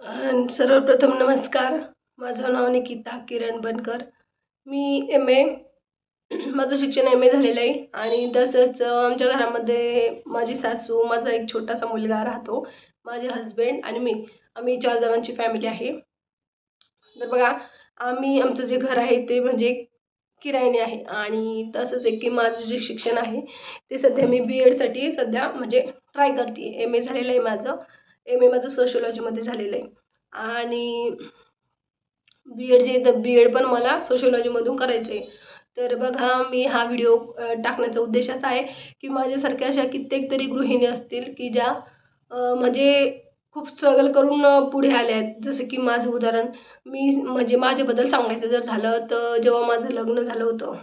सर्वप्रथम नमस्कार. माझं नाव निकिता किरण बनकर. मी एम ए माझं शिक्षण एम ए झालेलं आहे. आणि तसंच आमच्या घरामध्ये माझी सासू माझा एक छोटासा मुलगा राहतो. माझे हजबंड आणि मी. आम्ही चार जणांची फॅमिली आहे. तर बघा आम्ही आमचं जे घर आहे ते म्हणजे किरायाने आहे. आणि तसंच एक की माझं जे शिक्षण आहे ते सध्या मी बी एडसाठी सध्या म्हणजे ट्राय करते एम ए झालेलं आहे माझं. एम ए माझं सोशिओलॉजीमध्ये झालेलं आहे. आणि बी एड जे तर बी एड पण मला सोशिओलॉजीमधून करायचं आहे. तर बघा मी हा व्हिडिओ टाकण्याचा उद्देश असा आहे की माझ्यासारख्या अशा कित्येक तरी गृहिणी असतील की ज्या म्हणजे खूप स्ट्रगल करून पुढे आल्या आहेत. जसं की माझं उदाहरण मी म्हणजे माझ्याबद्दल सांगायचं जर झालं तर जेव्हा माझं लग्न झालं होतं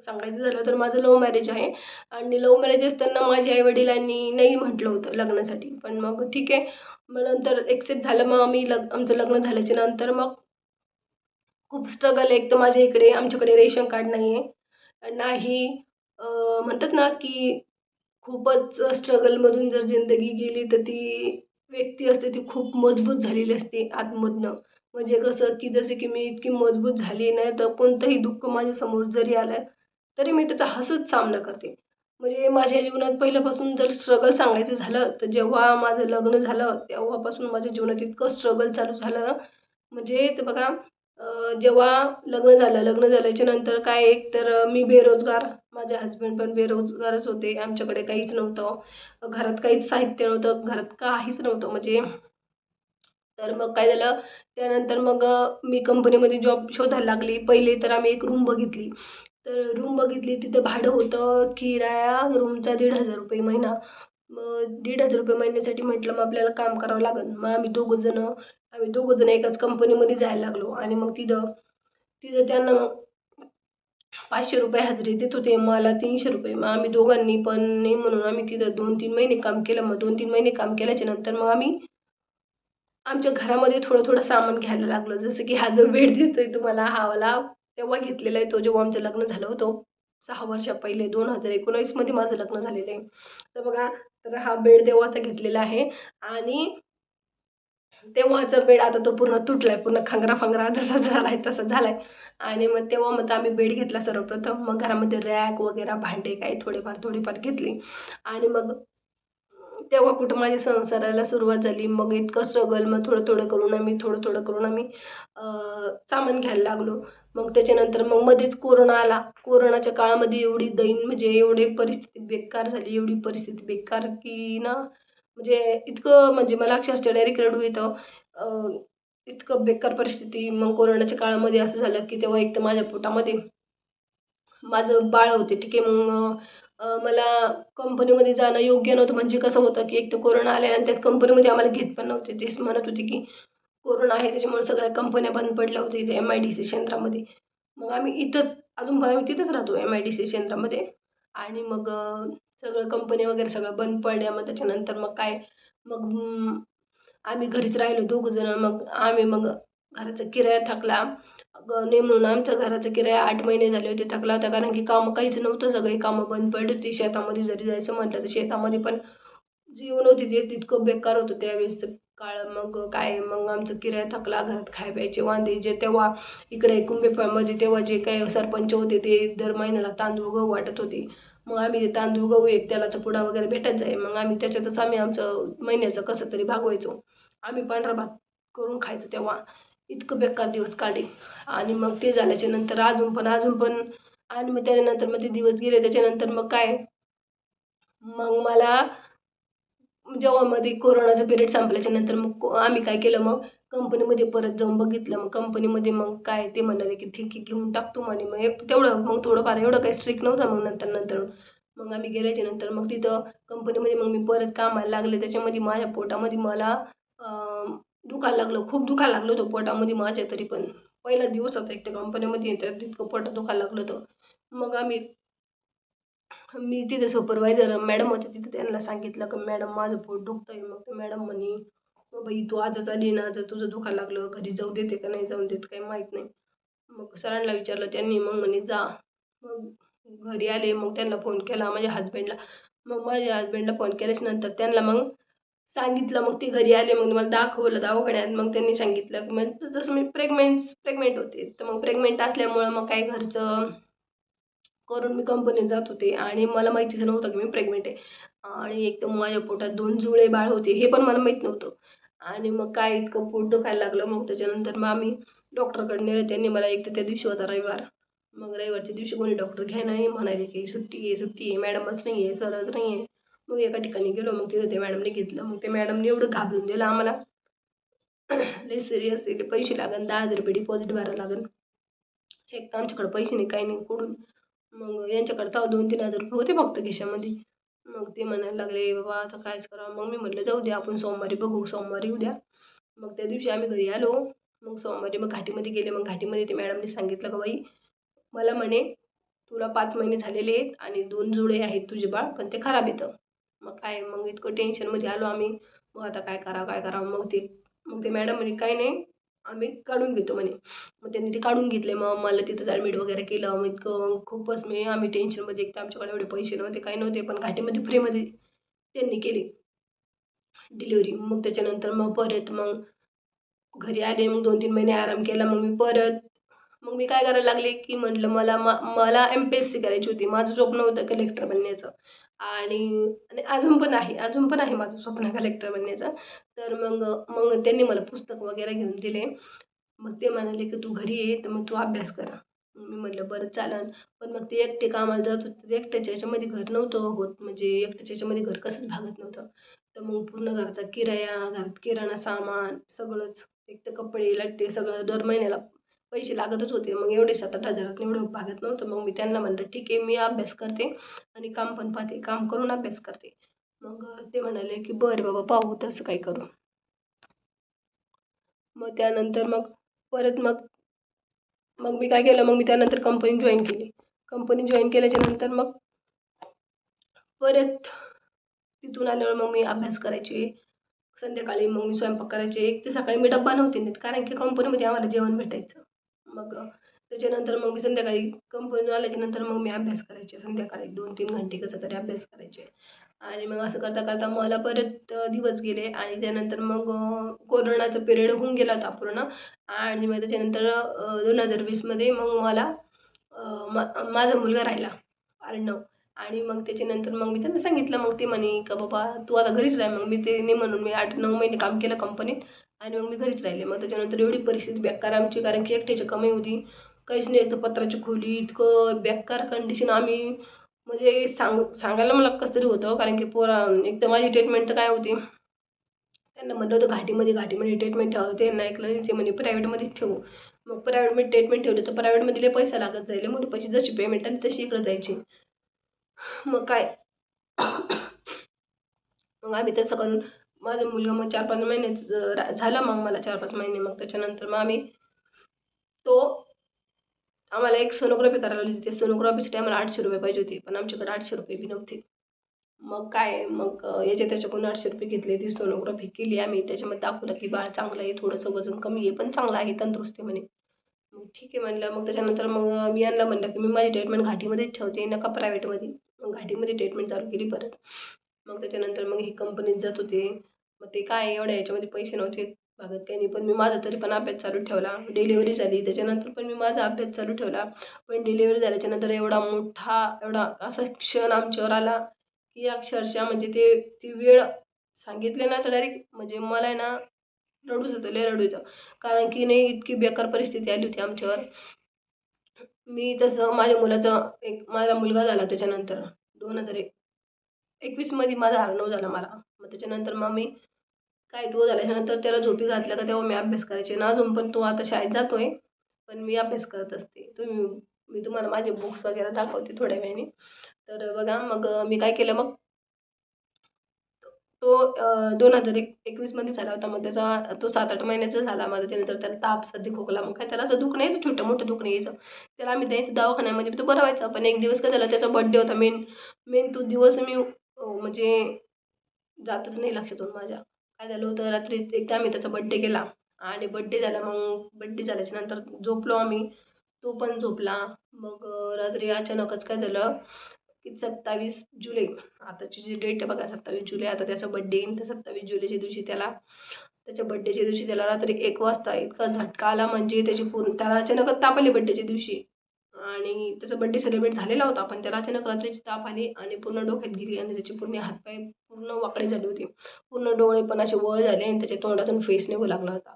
सांगायचं झालं तर माझं लव्ह मॅरेज आहे. आणि लव्ह मॅरेज असताना माझ्या आईवडिलांनी नाही म्हटलं होतं लग्नासाठी. पण मग ठीक आहे. मग नंतर एक्सेप्ट झालं. मग आम्ही लग आमचं लग्न झाल्याच्यानंतर मग खूप स्ट्रगल एक तर माझ्या इकडे आमच्याकडे रेशन कार्ड नाही आहे नाही म्हणतात ना की खूपच स्ट्रगलमधून जर जिंदगी गेली तर ती व्यक्ती असते ती खूप मजबूत झालेली असते आतमधनं. म्हणजे कसं की जसे की मी इतकी मजबूत झाली नाही तर कोणतंही दुःख माझ्यासमोर जरी आलं तरी मी त्याचा हसत सामना करते. म्हणजे माझ्या जीवनात पहिल्यापासून जर स्ट्रगल सांगायचं झालं तर जेव्हा माझं लग्न झालं तेव्हापासून माझ्या जीवनात इतकं स्ट्रगल चालू झालं. म्हणजेच बघा जेव्हा लग्न झालं लग्न झाल्याच्यानंतर काय एक तर मी बेरोजगार माझे हस्बंड पण बेरोजगारच होते आमच्याकडे काहीच नव्हतं. घरात काहीच साहित्य नव्हतं घरात काहीच नव्हतं. म्हणजे तर मग काय झालं त्यानंतर मग मी कंपनीमध्ये जॉब शोधायला लागली. पहिले तर आम्ही एक रूम बघितली. तर रूम बघितली तिथं भाडं होतं किराया रूमचा दीड हजार रुपये महिना. मग दीड हजार रुपये महिन्यासाठी म्हटलं मग आपल्याला काम करावं लागेल मग आम्ही दोघंजणं आम्ही दोघंजणं एकाच कंपनीमध्ये जायला लागलो. आणि मग तिथं तिथं त्यांना पाचशे रुपये हजेरी देत होते मला तीनशे रुपये. मग आम्ही दोघांनी पण नाही म्हणून आम्ही तिथं दोन तीन महिने काम केलं. मग दोन तीन महिने काम केल्याच्यानंतर मग आम्ही आमच्या घरामध्ये थोडं थोडं सामान घ्यायला लागलो. जसं की हा जो बेड दिसतोय तुम्हाला हा वाला तेव्हा घेतलेला आहे तो जेव्हा आमचं लग्न झालं होतं सहा वर्षा पहिले दोन हजार एकोणावीसमध्ये माझं लग्न झालेलं आहे. तर बघा तर हा बेड तेव्हाचा घेतलेला आहे आणि तेव्हाचा बेड आता तो पूर्ण तुटला आहे पूर्ण खांगरा फांगरा जसा झाला आहे तसा झाला आहे आणि मग तेव्हा मग आम्ही बेड घेतला सर्वप्रथम. मग घरामध्ये रॅक वगैरे भांडे काही थोडेफार थोडेफार घेतली. आणि मग तेव्हा कुठं माझ्या संसाराला सुरुवात झाली. मग इतकं स्ट्रगल मग थोडं थोडं करून आम्ही थोडं थोडं करून आम्ही सामान घ्यायला लागलो. मग त्याच्यानंतर मग मध्येच कोरोना आला. कोरोनाच्या काळामध्ये एवढी दैन म्हणजे एवढी परिस्थिती बेकार झाली. एवढी परिस्थिती बेकार की ना म्हणजे इतकं म्हणजे मला अक्षरशः डायरेक्ट रडू येतं. इतकं बेकार परिस्थिती. मग कोरोनाच्या काळामध्ये असं झालं की तेव्हा एक तर माझ्या पोटामध्ये माझं बाळ होते. ठीक आहे मग मला कंपनीमध्ये जाणं योग्य नव्हतं. म्हणजे कसं होतं की एक तर कोरोना आल्या आणि त्यात कंपनीमध्ये आम्हाला घेत पण नव्हते. तेच म्हणत होते की कोरोना आहे त्याच्यामुळे सगळ्या कंपन्या बंद पडल्या होत्या इथे एम आय डी सी केंद्रामध्ये मग आम्ही इथंच अजून आम्ही तिथंच राहतो एम आय डी सी केंद्रामध्ये आणि मग सगळं कंपनी वगैरे सगळं बंद पडल्या. मग त्याच्यानंतर मग काय मग आम्ही घरीच राहिलो दोघं जण. मग आम्ही मग घराचा किराया थकला. नाही म्हणून आमचा घराचा किराया आठ महिने झाले होते थकला होता. कारण की कामं काहीच नव्हतं सगळी कामं बंद पडली होती. शेतामध्ये जरी जायचं म्हटलं तर शेतामध्ये पण जीव होती ते तितकं बेकार होतं त्यावेळेसचं काळ. मग काय मग आमचं किराया थकला घरात खाय प्यायचे वांदे. जे तेव्हा इकडे कुंभेफळमध्ये तेव्हा जे काही सरपंच होते ते दर महिन्याला तांदूळ गहू वाटत होते. मग आम्ही ते तांदूळ गहू एक तेलाचा पुडा वगैरे भेटत आहे. मग आम्ही त्याच्यातच आम्ही आमचं महिन्याचं कसं तरी भागवायचो. आम्ही पांढरा भात करून खायचो तेव्हा. इतकं बेकार दिवस काढले. आणि मग ते झाल्याच्यानंतर अजून पण अजून पण. आणि मग त्याच्यानंतर मग ते दिवस गेले त्याच्यानंतर मग काय? मग मला जेव्हा मध्ये कोरोनाचा पिरियड संपल्याच्या नंतर मग आम्ही काय केलं मग? कंपनीमध्ये परत जाऊन बघितलं मग. कंपनीमध्ये मग काय ते म्हणाले की ठीक आहे घेऊन टाकतो म्हणे. मग तेवढं मग थोडंफार एवढं काही स्ट्रिक्ट नव्हतं मग नंतर नंतर. मग आम्ही गेल्याच्यानंतर मग तिथं कंपनीमध्ये मग मी परत कामाला लागले. त्याच्यामध्ये माझ्या पोटामध्ये मला दुखायला लागलं. खूप दुखायला लागलं होतं पोटामध्ये माझ्या तरी पण. पहिला दिवस होता एक त्या कंपनीमध्ये येतात तितकं पोटात दुखायला लागलं होतं. मग आम्ही मी तिथे सुपरवायझर मॅडम होते तिथे त्यांना सांगितलं की मॅडम माझं पोट दुखतं आहे मग ते मॅडम म्हणे बाई तू आजच आली ना आज तुझं दुखायला लागलं घरी जाऊ देते का नाही जाऊन देत काही माहीत नाही. मग सरांना विचारलं त्यांनी मग म्हणे जा. मग घरी आले मग त्यांना फोन केला माझ्या हजबंडला मग माझ्या हजबंडला फोन केल्याच्यानंतर त्यांना मग सांगितलं मग ते घरी आले मग मला दाखवलं दवाखान्यात मग त्यांनी सांगितलं की मग जसं मी प्रेग्नेंट प्रेग्नेंट होते तर मग प्रेग्नेंट असल्यामुळं मग काही घरचं करून मी कंपनीत जात होते आणि मला माहितीच नव्हतं की मी प्रेग्नेंट आहे. आणि एक तर माझ्या पोटात दोन जुळे बाळ होते हे पण मला माहीत नव्हतं. आणि मग काय इतकं पोट दुखायला लागलं मग त्याच्यानंतर मग आम्ही डॉक्टरकडे नेलं त्यांनी मला एक तर त्या दिवशी होता रविवार. मग रविवारच्या दिवशी कोणी डॉक्टर घ्या नाही म्हणाले की सुट्टी आहे सुट्टी आहे मॅडमच नाही आहे सरच नाही आहे मग एका ठिकाणी गेलो मग तिथं त्या मॅडमने घेतलं. मग ते मॅडमने एवढं घाबरून दिलं आम्हाला. लय सिरियस आहे. पैसे लागन दहा हजार रुपये डिपॉझिट भरावं लागन. एक तर आमच्याकडे पैसे नाही काही नाही. कुठून? मग यांच्याकडे तेव्हा दोन तीन हजार रुपये होते फक्त खिशामध्ये. मग ते म्हणायला लागले बाबा आता कायच करावं मग मी म्हटलं जाऊ द्या आपण सोमवारी बघू. सोमवारी उद्या. मग त्या दिवशी आम्ही घरी आलो. मग सोमवारी मग घाटीमध्ये गेले. मग घाटीमध्ये ते मॅडमने सांगितलं का बाई मला म्हणे तुला पाच महिने झालेले आहेत आणि दोन जुळे आहेत तुझे बाळ पण ते खराब येतं. काय मग इतकं टेन्शनमध्ये आलो आम्ही. मग आता काय करावं काय करावं? मग ते मग ते मॅडम म्हणे काही नाही आम्ही काढून घेतो म्हणे. मग त्यांनी ते काढून घेतले. मग मला तिथंच ॲडमिट वगैरे केलं. मग इतकं खूपच मी आम्ही टेन्शनमध्ये एक तर आमच्याकडे एवढे पैसे नव्हते काही नव्हते पण घाटीमध्ये फ्रीमध्ये त्यांनी केली. डिलिव्हरी मग त्याच्यानंतर मग परत मग घरी आले. मग दोन तीन महिने आराम केला. मग मी परत मग मी काय करायला लागले की म्हटलं मला मा मला एम पी एस सी करायची होती. माझं स्वप्न होतं कलेक्टर बनण्याचं. आणि आणि अजून पण आहे अजून पण आहे माझं स्वप्न कलेक्टर बनण्याचं. तर मग मग त्यांनी मला पुस्तक वगैरे घेऊन दिले. मग ते म्हणाले की तू घरी ये तर मग तू अभ्यास करा. मी म्हटलं बरं चालन. पण मग ते एकटे कामाला जात होते. एकट्याच्या याच्यामध्ये घर नव्हतं होत. म्हणजे एकट्याच्या याच्यामध्ये घर कसंच भागत नव्हतं. तर मग पूर्ण घरचा किराया घरात किराणा सामान सगळंच. एक तर कपडे लट्टे सगळं दर महिन्याला पैसे लागतच होते. मग एवढे सात आठ हजारात एवढं भागत नव्हतं. मग मी त्यांना म्हणलं ठीक आहे मी अभ्यास करते आणि काम पण पाहते काम करून अभ्यास करते. मग ते म्हणाले की बरं बाबा पाहू तसं काय करू. मग त्यानंतर मग परत मग मग मी काय केलं? मग मी त्यानंतर कंपनी जॉईन केली. कंपनी जॉईन केल्याच्यानंतर मग परत तिथून आल्यावर मग मी अभ्यास करायचे. संध्याकाळी मग मी स्वयंपाक करायचे. एक ते सकाळी मी डब्बा नव्हते नेत. कारण की कंपनीमध्ये आम्हाला जेवण भेटायचं. मग त्याच्यानंतर मग मी संध्याकाळी कंपनीतून आल्याच्यानंतर मग मी अभ्यास करायचे. संध्याकाळी दोन तीन घंटे कसं तरी अभ्यास करायचे. आणि मग असं करता करता मला परत दिवस गेले आणि त्यानंतर मग कोरोनाचा पिरियड होऊन गेला होता पूर्ण. आणि मग त्याच्यानंतर दोन हजार वीसमध्ये मग मला मा माझा मुलगा राहिला. अर्णव आणि मग त्याच्यानंतर मग मी त्यांना सांगितलं मग ते म्हणे का बाबा तू आता घरीच राह. मग मी ते नाही म्हणून मी आठ नऊ महिने काम केलं कंपनीत आणि मग मी घरीच राहिले. मग त्याच्यानंतर एवढी परिस्थिती बेकार आमची कारण की एकट्याची कमाई होती. काहीच नाही एकदम पत्राची खोली इतकं बेकार कंडिशन आम्ही म्हणजे सांग सांगायला मला कसं तरी होतं हो, कारण की पोरा एकदम माझी ट्रीटमेंट तर काय होती? त्यांना म्हणलं होतं घाटीमध्ये घाटीमध्ये ट्रीटमेंट ठेवा. त्यांना ऐकलं ते म्हणे प्रायव्हेटमध्येच ठेवू. मग प्रायव्हेटमध्ये ट्रीटमेंट ठेवली तर प्रायव्हेटमध्ये पैसा लागत जाईल मोठे पैसे जशी पेमेंट आली तशी इकडं जायची. मग काय? मग आम्ही तसं करून माझा मुलगा मग चार पाच महिन्याचं झालं मग मला चार पाच महिने. मग त्याच्यानंतर मग आम्ही तो आम्हाला एक सोनोग्राफी करायला होती. होती सोनोग्राफीसाठी आम्हाला आठशे रुपये पाहिजे होते पण आमच्याकडे आठशे रुपये बी नव्हते. मग काय? मग याच्या त्याच्याकडून आठशे रुपये घेतले. ती सोनोग्राफी केली आम्ही. त्याच्यामध्ये दाखवलं की बाळ चांगलं आहे थोडंसं वजन कमी आहे पण चांगलं आहे तंदुरुस्त आहे म्हणे. मग ठीक आहे म्हणलं. मग त्याच्यानंतर मग मी यांना म्हणलं की मी माझी ट्रीटमेंट घाटीमध्येच ठेवते नका प्रायव्हेटमध्ये मग घाटीमध्ये ट्रीटमेंट चालू केली परत. मग त्याच्यानंतर मग हे कंपनीत जात होते. मग ते काय एवढ्या याच्यामध्ये पैसे नव्हते. भागत काही नाही. पण मी माझा तरी पण अभ्यास चालू ठेवला. डिलिव्हरी झाली. त्याच्यानंतर पण मी माझा अभ्यास चालू ठेवला. पण डिलिव्हरी झाल्याच्यानंतर एवढा मोठा एवढा असा क्षण आमच्यावर आला की अक्षरशः म्हणजे ते ती वेळ सांगितले ना तर डायरेक्ट म्हणजे मला आहे ना रडूच होतं. लय रडू येतं कारण की नाही इतकी बेकार परिस्थिती आली होती आमच्यावर. मी तसं माझ्या मुलाचा एक माझा मुलगा झाला त्याच्यानंतर दोन हजार एक एकवीसमध्ये माझा अर्णव झाला मला. मग त्याच्यानंतर मग मी काय तो झाल्याच्यानंतर त्याला झोपी घातल्या का तेव्हा मी अभ्यास करायचे. ना अजून पण तो आता शाळेत जातो आहे पण मी अभ्यास करत असते. तुम्ही मी तुम्हाला माझे बुक्स वगैरे दाखवते थोड्या वेळाने. तर बघा मग मी काय केलं मग तो दोन हजार एक एकवीसमध्ये झाला होता. मग त्याचा तो सात आठ महिन्याचा झाला. माझा त्याच्यानंतर त्याला ताप सर्दी खोकला मग काय त्याला असं दुखणं यायचं छोटं मोठं दुखणं यायचं. त्याला आम्ही द्यायचं दवाखान्यामध्ये तो बरं व्हायचा. पण एक दिवस काय झालं त्याचा बड्डे होता. मेन मेन तो दिवस मी म्हणजे जातच नाही लक्षातून माझ्या. काय झालं होतं रात्री एकदा आम्ही त्याचा बड्डे केला. आणि बड्डे झाला मग बड्डे झाल्याच्यानंतर झोपलो आम्ही. तो पण झोपला. मग रात्री अचानकच काय झालं की सत्तावीस जुलै. आताची जी डेट आहे बघा सत्तावीस जुलै आता त्याचा बड्डे येईन तर सत्तावीस जुलैच्या दिवशी त्याला त्याच्या बड्डेच्या दिवशी त्याला रात्री एक वाजता इतका झटका आला म्हणजे त्याची पूर्ण त्याला अचानकच ताप आली बड्डेच्या दिवशी. आणि त्याचा बड्डे सेलिब्रेट झालेला होता पण त्याला अचानक रात्रीची ताप आली आणि पूर्ण डोक्यात गेली आणि त्याचे पूर्ण हातपाय पूर्ण वाकडे झाले होते. पूर्ण डोळे पण असे वर झाले आणि त्याच्या तोंडातून फेस निघू लागला होता.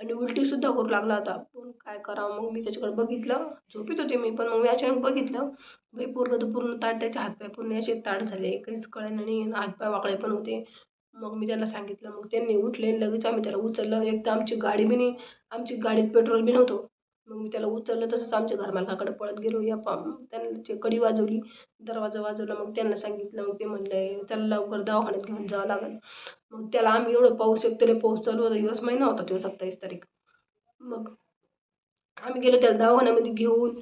आणि उलटीसुद्धा करू लागला होता. पण काय करावं? मग मी त्याच्याकडे बघितलं. झोपेत होते मी पण मग मी अचानक बघितलं. बाई पोरगं तर पूर्ण ताट त्याचे हातपाय पूर्ण असे ताट झाले. काहीच कळलं नाही आणि हातपाय वाकडे पण होते. मग मी त्यांना सांगितलं. मग त्यांनी उठले लगेच आम्ही त्याला उचललं. एक तर आमची गाडी बी नाही आमची गाडीत पेट्रोल बी नव्हतं. मग मी त्याला उचललं तसंच आमच्या घरमालकाकडे पळत गेलो. या पा त्यांची कडी वाजवली दरवाजा वाजवला. मग त्यांना सांगितलं मग ते म्हणलं चला लवकर दवाखान्यात घेऊन जावं लागेल. मग त्याला आम्ही एवढं पाऊस एक तरी पाऊस चालू होता. दिवस महिना होता तेव्हा सत्तावीस तारीख. मग आम्ही गेलो त्याला दवाखान्यामध्ये घेऊन.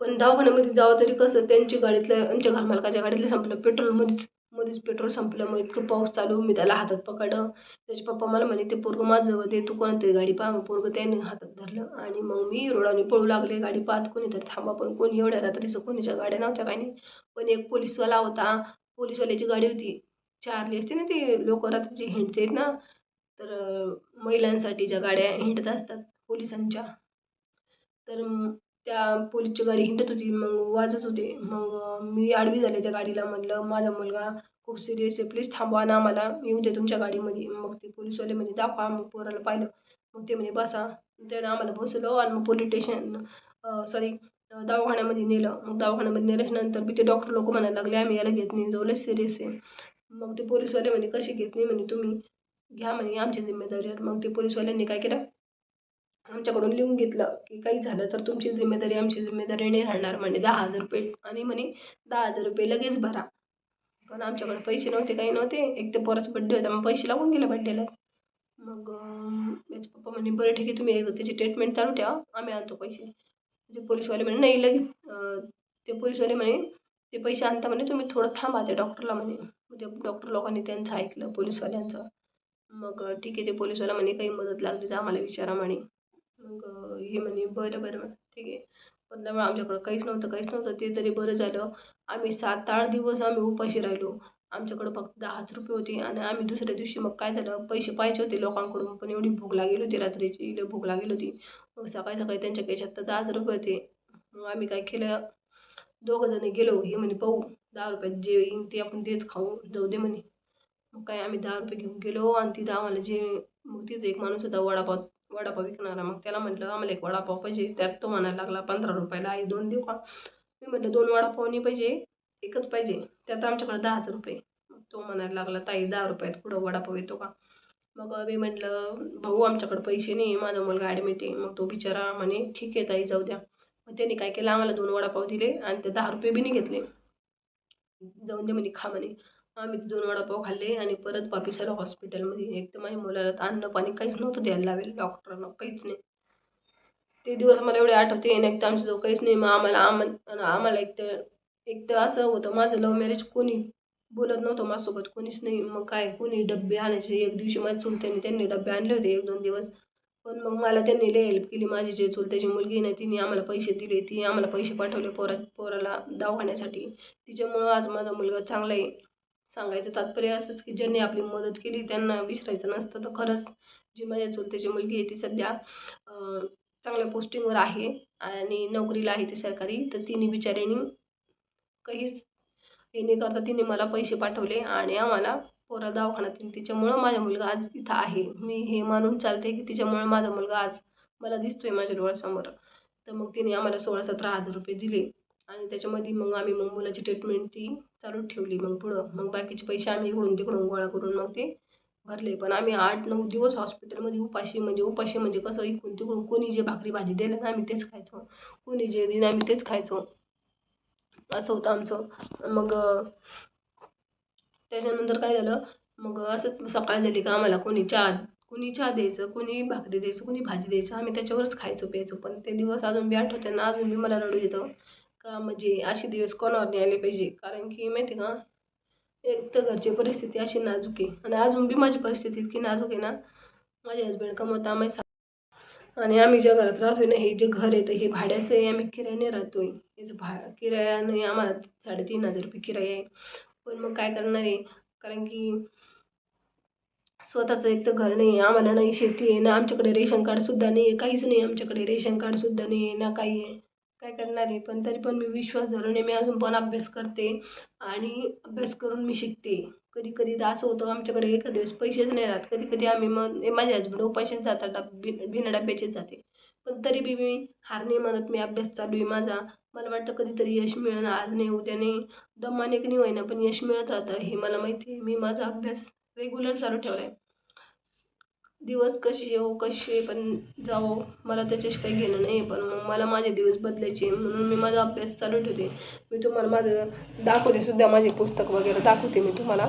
पण दवाखान्यामध्ये जावं तरी कसं त्यांची गाडीतलं आमच्या घरमालकाच्या गाडीतलं संपलं. पेट्रोलमध्येच मध्येच पेट्रोल संपलं मग इतकं पाऊस चालू मी त्याला हातात पकडलं. त्याचे पप्पा मला म्हणे ते पोरगं माझं ते तू कोणतरी गाडी पहा. मग पोरगं त्याने हातात धरलं आणि मग मी रोडाने पळू लागले. गाडी पाहत कोणी तर थांबा पण कोणी एवढ्या रात्रीचं कोणीच्या गाड्या नव्हत्या काही नाही. पण एक पोलीसवाला होता. पोलीसवाल्याची गाडी होती. चारली असते ना ती लोक रात्रीची हिंडते ना तर महिलांसाठी ज्या गाड्या हिंडत असतात पोलिसांच्या तर त्या पोलीसची गाडी हिंडत होती मग वाजत होते. मग मी आडवी झाले त्या गाडीला. म्हणलं माझा मुलगा खूप सिरियस आहे. प्लीज थांबवा ना आम्हाला. येऊ दे तुमच्या गाडीमध्ये. मग ते पोलीसवाले म्हणे दाखवा. मग पोराला पाहिलं. मग ते म्हणे बसा. त्यानं आम्हाला बसलो आणि मग पोलीस स्टेशन सॉरी दवाखान्यामध्ये नेलं. मग दवाखान्यामध्ये नेल्याच्यानंतर मी बी ते डॉक्टर लोक म्हणायला लागले आम्ही याला घेत नाही. जवळच सिरियस आहे. मग ते पोलीसवाले म्हणे कशी घेत नाही? म्हणे तुम्ही घ्या म्हणे आमची जिम्मेदारीवर. मग ते पोलीसवाल्यांनी काय केलं? आमच्याकडून लिहून घेतलं की काही झालं तर तुमची जिम्मेदारी आमची जिम्मेदारी नाही राहणार म्हणे. दहा हजार रुपये आणि म्हणे दहा हजार रुपये लगेच भरा. पण आमच्याकडे पैसे नव्हते काही नव्हते. एक तर पोराचा बड्डे होता मग पैसे लागून गेले बड्डेला मग याचे पप्पा म्हणे बरं ठीक आहे तुम्ही एकदा त्याची ट्रीटमेंट चालू ठेवा आम्ही आणतो पैसे. ते पोलीसवाले म्हणे नाही लगेच ते पोलीसवाले म्हणे ते पैसे आणता म्हणे तुम्ही थोडं थांबा त्या डॉक्टरला म्हणे. मग ते डॉक्टर लोकांनी त्यांचं ऐकलं पोलीसवाल्यांचं. मग ठीक आहे ते पोलीसवाला म्हणे काही मदत लागली तर आम्हाला विचारा म्हणे. मग हे म्हणे बरं बरं म्हणे ठीक आहे. पण त्यामुळे आमच्याकडं काहीच नव्हतं काहीच नव्हतं. ते तरी बरं झालं. आम्ही सात आठ दिवस आम्ही उपाशी राहिलो. आमच्याकडं फक्त दहाच रुपये होते आणि आम्ही दुसऱ्या दिवशी मग काय झालं पैसे पाहिजे होते लोकांकडून पण एवढी भूक लागेल होती रात्रीची लय भूक लागेल होती. मग सकाळी सकाळी त्यांच्या खिशात तर दहाच रुपये होते. मग आम्ही काय केलं दोघंजणं गेलो हे म्हणे पाहू दहा रुपयात जे येईन ते आपण तेच खाऊ जाऊ दे म्हणे. मग काय आम्ही दहा रुपये घेऊन गेलो आणि तिथं आम्हाला जे मग तिथं एक माणूस होता वडापाव वडापाव विकणारा. मग त्याला म्हटलं आम्हाला एक वडापाव पाहिजे. त्यात तो म्हणायला लागला पंधरा रुपयाला आई दोन देऊ का? मी म्हटलं दोन वडापाव नाही पाहिजे एकच पाहिजे. त्यात आमच्याकडे दहाच रुपये. मग तो म्हणायला लागला ताई दहा रुपयात कुठं वडापाव येतो का? मग मी म्हटलं भाऊ आमच्याकडे पैसे नाही माझा मुलगा ॲडमिट आहे. मग तो बिचारा म्हणे ठीक आहे ताई जाऊ द्या. मग त्यांनी काय केलं आम्हाला दोन वडापाव दिले आणि ते दहा रुपये बी नाही घेतले. जाऊन दे म्हणे खा म्हणे. आम्ही दोन वडापाव खाल्ले आणि परत वापिस आलो हॉस्पिटलमध्ये एक तर माझ्या मुलाला तर अन्न पाणी काहीच नव्हतं द्यायला लावेल. डॉक्टरांना काहीच नाही. ते दिवस मला एवढे आठवते आणि एक तर आमच्याजवळ काहीच नाही. मग आम्हाला आम्हाला आम्हाला एक तर एक तर असं होतं माझं लव्ह मॅरेज कोणी बोलत नव्हतं माझ्यासोबत कोणीच नाही. मग काय कोणी डबे आणायचे. एक दिवशी माझ्या चुलत्याने त्यांनी डबे आणले होते एक दोन दिवस. पण मग मला त्यांनी लय हेल्प केली. माझी जे चुलत्याची मुलगी नाही तिने आम्हाला पैसे दिले. ती आम्हाला पैसे पाठवले पोरा पोराला दवाखान्यासाठी. तिच्यामुळं आज माझा मुलगा चांगला आहे. सांगायचं तात्पर्य असंच की ज्यांनी आपली मदत केली त्यांना विसरायचं नसतं. तर खरंच जी माझ्या चुलत्याची मुलगी आहे ती सध्या चांगल्या पोस्टिंगवर आहे आणि नोकरीला आहे ती सरकारी. तर तिने बिचारीनी काहीच हे न करता तिने मला पैसे पाठवले आणि आम्हाला पोरा दवाखान्यात तिच्यामुळं माझा मुलगा आज इथं आहे. मी हे मानून चालते की तिच्यामुळं माझा मुलगा आज मला दिसतोय माझ्या डोळ्यासमोर. तर मग तिने आम्हाला सोळा सतरा हजार रुपये दिले. आणि त्याच्यामध्ये मग आम्ही मग मुलाची ट्रीटमेंट ती चालू ठेवली. मग पुढं मग बाकीचे पैसे आम्ही इकडून तिकडून गोळा करून मग ते भरले. पण आम्ही आठ नऊ दिवस हॉस्पिटलमध्ये उपाशी म्हणजे उपाशी म्हणजे कसं इकडून तिकडून कोणी जे भाकरी भाजी दिलं ना आम्ही तेच खायचो. कोणी जे दिलं आम्ही तेच खायचो. असं होतं आमचं. मग त्याच्यानंतर काय झालं? मग असंच सकाळ झाली का आम्हाला कोणी चहा कोणी चहा द्यायचं कोणी भाकरी द्यायचं कोणी भाजी द्यायचं आम्ही त्याच्यावरच खायचो प्यायचो. पण ते दिवस अजून बी आठवते ना अजून बी मला रडू येतं. का म्हणजे असे दिवस कोणावर नाही आले पाहिजे? कारण की माहिती आहे का एक तर घरची परिस्थिती अशी नाजूक आहे. आणि अजून बी माझी परिस्थिती इतकी नाजूक आहे ना माझे हजबंड कमवता आम्ही आणि आम्ही ज्या घरात राहतोय ना हे जे घर आहे तर हे भाड्याचं आहे. आम्ही किरायाने राहतोय. याचं भा किरायाने आम्हाला साडेतीन हजार रुपये किराया आहे. पण मग काय करणार आहे? कारण की स्वतःचं एक तर घर नाही आहे आम्हाला नाही शेती आहे ना आमच्याकडे रेशन कार्डसुद्धा नाही आहे काहीच नाही आमच्याकडे. रेशन कार्डसुद्धा नाही आहे ना काही आहे. काय करणार आहे? पण तरी पण मी विश्वास धरून आहे मी अजून पण अभ्यास करते आणि अभ्यास करून मी शिकते. कधी कधी असं होतं आमच्याकडे एखाद्या दिवस पैसेच नाही राहत. कधी कधी आम्ही मग माझे हजबंड उपाशीच जातात डब भिन बिना डब्याचेच जाते. पण तरी बी मी हार नाही म्हणत मी अभ्यास चालू आहे माझा. मला वाटतं कधीतरी यश मिळणं आज नाही उद्या नाही. दमाने की नाही होईना पण यश मिळत राहतं हे मला माहिती आहे. मी माझा अभ्यास रेग्युलर चालू ठेवला आहे दिवस कसे येऊ कसे पण जावो. मला त्याच्याशी काही घेणं नाही पण मग मला माझे दिवस बदलायचे म्हणून मी माझा अभ्यास चालू ठेवते. मी तुम्हाला माझं दाखवते सुद्धा माझे पुस्तक वगैरे दाखवते मी तुम्हाला.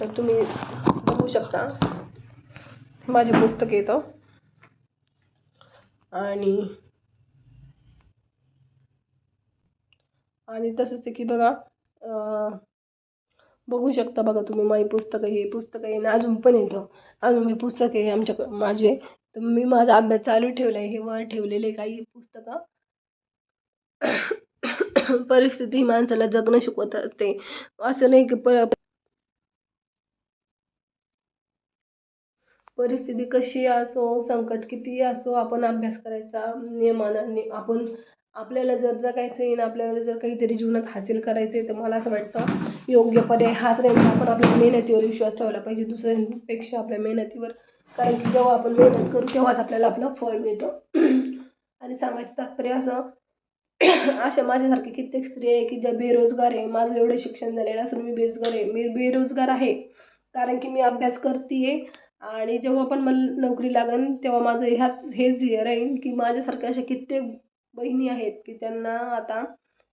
तर तुम्ही बघू शकता. माझे पुस्तक येतं आणि आणि तसंच आहे की बघा बघू शकता बघा तुम्ही माझी पुस्तकं हे पुस्तकं आहे ना अजून पण येतं अजून मी पुस्तक आहे आमच्या माझे. तर मी माझा अभ्यास चालू ठेवला आहे हे वर ठेवलेले काही पुस्तकं. परिस्थिती ही माणसाला जगणं शिकवत असते. असं नाही की प परिस्थिती कशी असो संकट किती असो आपण अभ्यास करायचा नियमानं आपण आपल्याला जर जगायचं आहे आणि आपल्याला जर काहीतरी जीवनात हासिल करायचं आहे तर मला असं वाटतं योग्य पर्याय हाच राहील आपण आपल्या मेहनतीवर विश्वास ठेवला पाहिजे. दुसऱ्यांपेक्षा आपल्या मेहनतीवर. कारण की जेव्हा आपण मेहनत करू तेव्हाच आपल्याला आपलं फळ मिळतं. आणि सांगायचं तात्पर्य असं अशा माझ्यासारखी कित्येक स्त्री आहे की ज्या बेरोजगार आहे. माझं एवढं शिक्षण झालेलं असून मी बेरोजगार आहे. मी बेरोजगार आहे. कारण की मी अभ्यास करते आहे आणि जेव्हा पण मला नोकरी लागेल तेव्हा माझं ह्याच हेच ध्येय राहील की माझ्यासारख्या अशा कित्येक बहिणी आहेत की त्यांना आता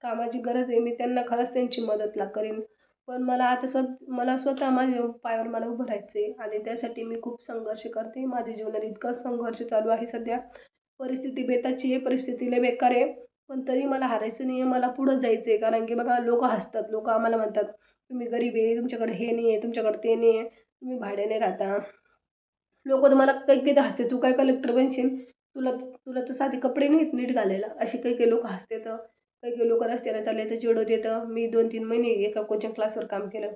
कामाची गरज आहे मी त्यांना खरंच त्यांची मदत करेन. पण मला आता स्व मला स्वतः माझ्या पायावर मला उभं राहायचं आहे आणि त्यासाठी मी खूप संघर्ष करते. माझ्या जीवनात इतका संघर्ष चालू आहे सध्या. परिस्थिती बेताची आहे परिस्थिती लय बेकार आहे. पण तरी मला हारायचं नाही आहे मला पुढं जायचं आहे कारण की बघा लोक हसतात लोक आम्हाला म्हणतात तुम्ही गरीब आहे तुमच्याकडे हे नाही आहे तुमच्याकडे ते नाही आहे तुम्ही भाड्याने राहता. लोक तुम्हाला काही काही काही हसते तू काय कलेक्टर बनशील? तुला तुला तर साधे कपडे नाहीत नीट घालायला. अशी काही काही लोक हसतात काही काही लोक रस्त्याला चालले तर चिडवत येतं मी दोन तीन महिने एका कोचिंग क्लासवर काम केलं.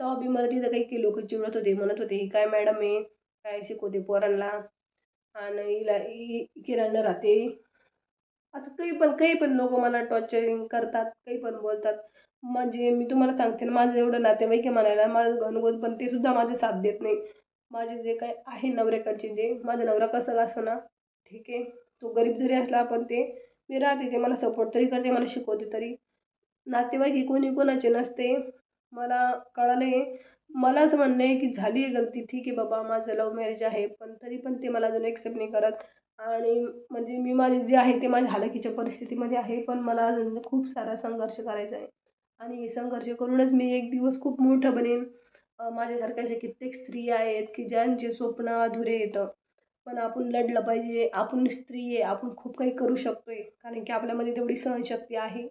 तेव्हा बी मला तिथं काही काही लोक चिडवत होते म्हणत होते ही काय मॅडम आहे? काय शिकवते पोरांना? आणि हिला ही किराणा राहते. असं काही पण काही पण लोक मला टॉर्चरिंग करतात काही पण बोलतात. म्हणजे मी तुम्हाला सांगते ना माझं एवढं नातेवाईक आहे म्हणायला माझं घनगोत पण ते सुद्धा माझे साथ देत नाही. माझे जे काही आहे नवऱ्याकडचे जे माझा नवरा कसं असं ना ठीक आहे. तो गरीब जरी असला पण ते मी राहते ते मला सपोर्ट तरी करते मला शिकवते तरी. नातेवाईक हे कोणी कोणाचे नसते. मला कळालं आहे मला असं म्हणणं आहे की झाली आहे गलती. ठीक आहे बाबा माझं लव्ह मॅरेज आहे पण तरी पण ते मला अजून एक्सेप्ट नाही करत. आणि म्हणजे मी माझे जे आहे ते माझ्या हालाकीच्या परिस्थितीमध्ये आहे पण मला अजून खूप सारा संघर्ष करायचा आहे. आणि हे संघर्ष करूनच मी एक दिवस खूप मोठं बनेन. माझ्यासारख्या अशा कित्येक स्त्रिया आहेत की ज्यांचे स्वप्न अधुरे येतं. पण आपण लढलं पाहिजे. आपण स्त्री आहे आपण खूप काही करू शकतो आहे कारण की आपल्यामध्ये तेवढी सहनशक्ती आहे.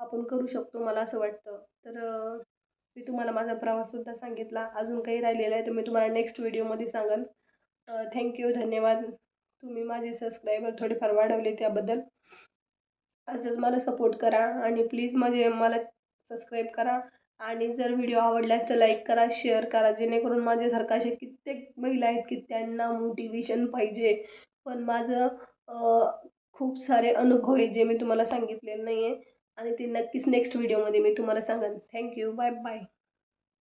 आपण करू शकतो मला असं वाटतं. तर मी तुम्हाला माझा प्रवाससुद्धा सांगितला. अजून काही राहिलेलं आहे तर मी तुम्हाला नेक्स्ट व्हिडिओमध्ये सांगेन. थँक्यू धन्यवाद. तुम्ही माझे सबस्क्रायबर थोडेफार वाढवले त्याबद्दल. असंच मला सपोर्ट करा आणि प्लीज माझे मला सबस्क्राईब करा. आणि जर व्हिडिओ आवडल्यास तर लाईक करा शेअर करा. जेणेकरून माझ्यासारखा असे कित्येक महिला आहेत की त्यांना मोटिवेशन पाहिजे. पण माझं खूप सारे अनुभव आहेत जे मी तुम्हाला सांगितलेले नाही आहे आणि ते नक्कीच नेक्स्ट व्हिडिओमध्ये मी तुम्हाला सांगेन. Thank you bye bye